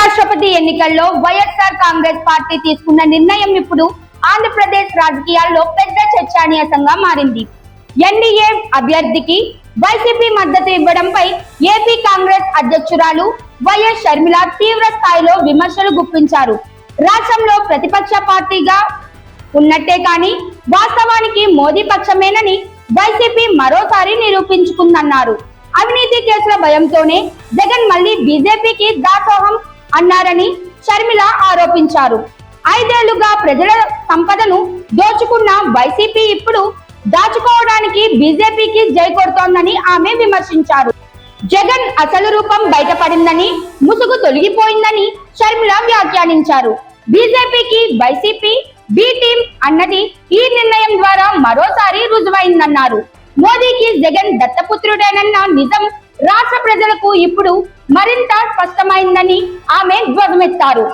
ఉపరాష్ట్రపతి ఎన్నికల్లో వైఎస్ఆర్ కాంగ్రెస్ పార్టీ తీసుకున్న నిర్ణయం ఇప్పుడు ఆంధ్రప్రదేశ్ రాజకీయాల్లో పెద్ద చర్చానీయాంశంగా మారింది. ఎన్డీఏ అభ్యర్థికి వైసీపీ మద్దతు ఇవ్వడంపై ఏపీ కాంగ్రెస్ అధ్యక్షురాలు వైఎస్ షర్మిల తీవ్ర స్థాయిలో విమర్శలు గుప్పించారు. రాష్ట్రంలో ప్రతిపక్ష పార్టీగా ఉన్నట్టే కానీ వాస్తవానికి మోదీ పక్షమేనని వైసీపీ మరోసారి నిరూపించుకుందన్నారు. అవినీతి కేసుల భయంతోనే జగన్ మళ్ళీ బీజేపీకి దాసోహం అన్నారని షర్మిల ఆరోపించారు. ఐదేళ్ళుగా ప్రజల సంపదను దోచుకున్న వైసీపీ ఇప్పుడు దాచుకోవడానికి బీజేపీకి జై కొడుతోందని ఆమె విమర్శించారు. జగన్ అసలు రూపం బయటపడిందని ముసుగు తొలగిపోయిందని షర్మిల వ్యాఖ్యానించారు. బీజేపీకి వైసీపీ బి టీం అన్నది ఈ నిర్ణయం ద్వారా మరోసారి రుజువైందన్నారు. మోదీకి జగన్ దత్తపుత్రుడేనన్న నిజం రాష్ట్ర ప్రజలకు ఇప్పుడు మరింత స్పష్టమైందని ఆమె ధ్వజమెత్తారు.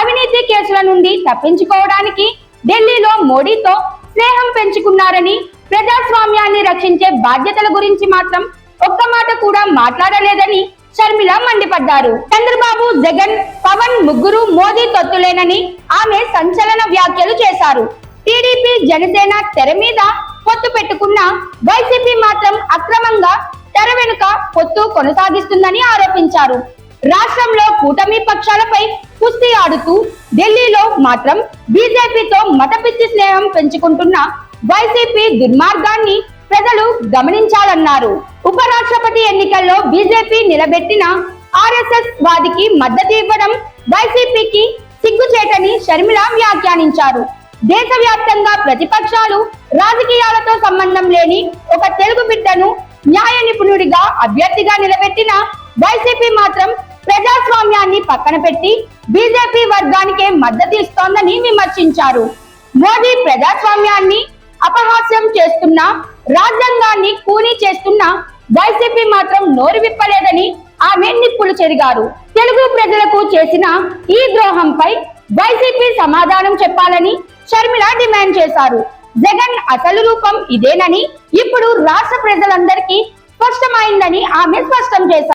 అవినీతి కేసుల నుండి తప్పించుకోవడానికి ఢిల్లీలో మోడీతో స్నేహం పెంచుకున్నారని ప్రజాస్వామ్యాన్ని రక్షించే బాధ్యతల గురించి మాత్రం ఒక్క మాట కూడా మాట్లాడలేదని షర్మిల మండిపడ్డారు. చంద్రబాబు జగన్ పవన్ ముగ్గురు మోదీ తొత్తులేనని ఆమె సంచలన వ్యాఖ్యలు చేశారు. టీడీపీ జనసేన తెర మీద పొత్తు పెట్టుకున్న వైసీపీ మాత్రం అక్రమంగా తెర వెనుక పొత్తు కొనసాగిస్తుందని ఆరోపించారు. రాష్ట్రంలో కూటమి పక్షాలపై కుస్తీ ఆడుతూ ఢిల్లీలో మాత్రం బీజేపీతో మతపిచ్చి స్నేహం పెంచుకుంటున్న వైసీపీ దుర్మార్గాన్ని ప్రజలు గమనించాలన్నారు. ఉపరాష్ట్రపతి ఎన్నికల్లో బీజేపీ నిలబెట్టిన ఆర్ఎస్ఎస్ వాదికి మద్దతు ఇవ్వడం వైసీపీకి సిగ్గుచేటని షర్మిల వ్యాఖ్యానించారు. దేశవ్యాప్తంగా ప్రతిపక్షాలు రాజకీయాలతో సంబంధం లేని ఒక తెలుగు బిడ్డను న్యాయ నిపుణుడిగా అభ్యర్థిగా నిలబెట్టిన వైసీపీ మాత్రం ప్రజాస్వామ్యాన్ని పక్కన పెట్టి బీజేపీ వర్గానికే మద్దతు ఇస్తోందని విమర్శించారు. మోదీ ప్రజాస్వామ్యాన్ని అపహాస్యం చేస్తున్న రాజ్యాంగాన్ని కూనీ చేస్తున్న వైసీపీ మాత్రం నోరు విప్పలేదని ఆమె నిప్పులు చెరిగారు. తెలుగు ప్రజలకు చేసిన ఈ ద్రోహంపై వైసీపీ సమాధానం చెప్పాలని షర్మిల డిమాండ్ చేశారు. జగన్ అసలు రూపం ఇదేనని ఇప్పుడు రాష్ట్ర ప్రజలందరికీ స్పష్టమైందని ఆమె స్పష్టం చేశారు.